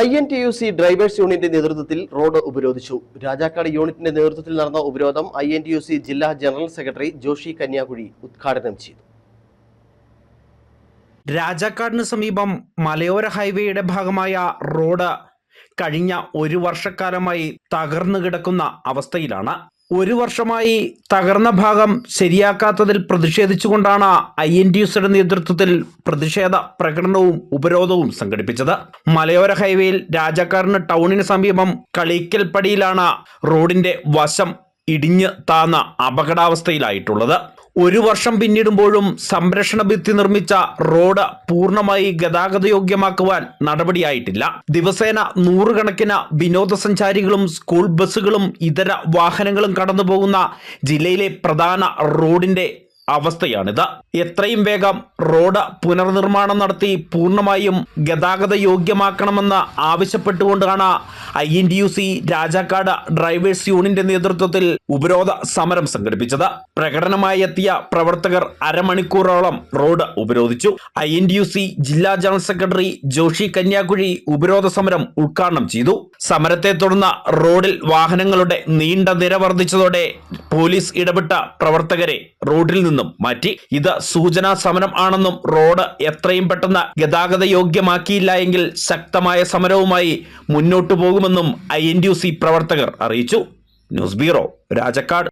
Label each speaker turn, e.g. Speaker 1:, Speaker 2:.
Speaker 1: I N T U C drivers യൂണിയന്റെ നേതൃത്വത്തിൽ road ഉപരോധിച്ചു. രാജാക്കാട് യൂണിറ്റിന്റെ നേതൃത്വത്തിൽ നടന്ന ഉപരോധം I N T U C ജില്ലാ ജനറൽ സെക്രട്ടറി ജോഷി കന്യാകുഴി ഉദ്ഘാടനം ചെയ്തു.
Speaker 2: രാജാക്കാടിന് സമീപം മലയോര ഹൈവേയുടെ ഭാഗമായ റോഡ് കഴിഞ്ഞ ഒരു വർഷക്കാലമായി തകർന്നു കിടക്കുന്ന അവസ്ഥയിലാണ് ഒരു വർഷമായി തകർന്ന ഭാഗം ശരിയാക്കാത്തതിൽ പ്രതിഷേധിച്ചുകൊണ്ടാണ് ഐ എൻ ഡി യുസിയുടെ നേതൃത്വത്തിൽ പ്രതിഷേധ പ്രകടനവും ഉപരോധവും സംഘടിപ്പിച്ചത്. മലയോര ഹൈവേയിൽ രാജാക്കാരന് ടൗണിന് സമീപം കളിക്കൽപ്പടിയിലാണ് റോഡിന്റെ വശം ഇടിഞ്ഞ് താന്ന അപകടാവസ്ഥയിലായിട്ടുള്ളത്. ഒരു വർഷം പിന്നിടുമ്പോഴും സംരക്ഷണ ഭിത്തി നിർമ്മിച്ച റോഡ് പൂർണമായി ഗതാഗതയോഗ്യമാക്കുവാൻ നടപടിയായിട്ടില്ല. ദിവസേന നൂറുകണക്കിന് വിനോദസഞ്ചാരികളും സ്കൂൾ ബസ്സുകളും ഇതര വാഹനങ്ങളും കടന്നുപോകുന്ന ജില്ലയിലെ പ്രധാന റോഡിന്റെ അവസ്ഥയാണിത്. എത്രയും വേഗം റോഡ് പുനർനിർമ്മാണം നടത്തി പൂർണമായും ഗതാഗത യോഗ്യമാക്കണമെന്ന് ആവശ്യപ്പെട്ടുകൊണ്ടാണ് I N U C Rajakkad drivers യൂണിയന്റെ നേതൃത്വത്തിൽ ഉപരോധ സമരം സംഘടിപ്പിച്ചത്. പ്രകടനമായി എത്തിയ പ്രവർത്തകർ അരമണിക്കൂറോളം റോഡ് ഉപരോധിച്ചു. ഐ എൻ യു സി ജില്ലാ ജനറൽ സെക്രട്ടറി ജോഷി കന്യാകുഴി ഉപരോധ സമരം ഉദ്ഘാടനം ചെയ്തു. സമരത്തെ തുടർന്ന് റോഡിൽ വാഹനങ്ങളുടെ നീണ്ട നിര വർദ്ധിച്ചതോടെ പോലീസ് ഇടപെട്ട പ്രവർത്തകരെ റോഡിൽ നിന്നും മാറ്റി. ഇത് സൂചനാ സമരം ആണെന്നും റോഡ് എത്രയും പെട്ടെന്ന് ഗതാഗത യോഗ്യമാക്കിയില്ല എങ്കിൽ ശക്തമായ സമരവുമായി മുന്നോട്ടു പോകുമെന്നും ഐ പ്രവർത്തകർ അറിയിച്ചു. News bureau Rajakkad.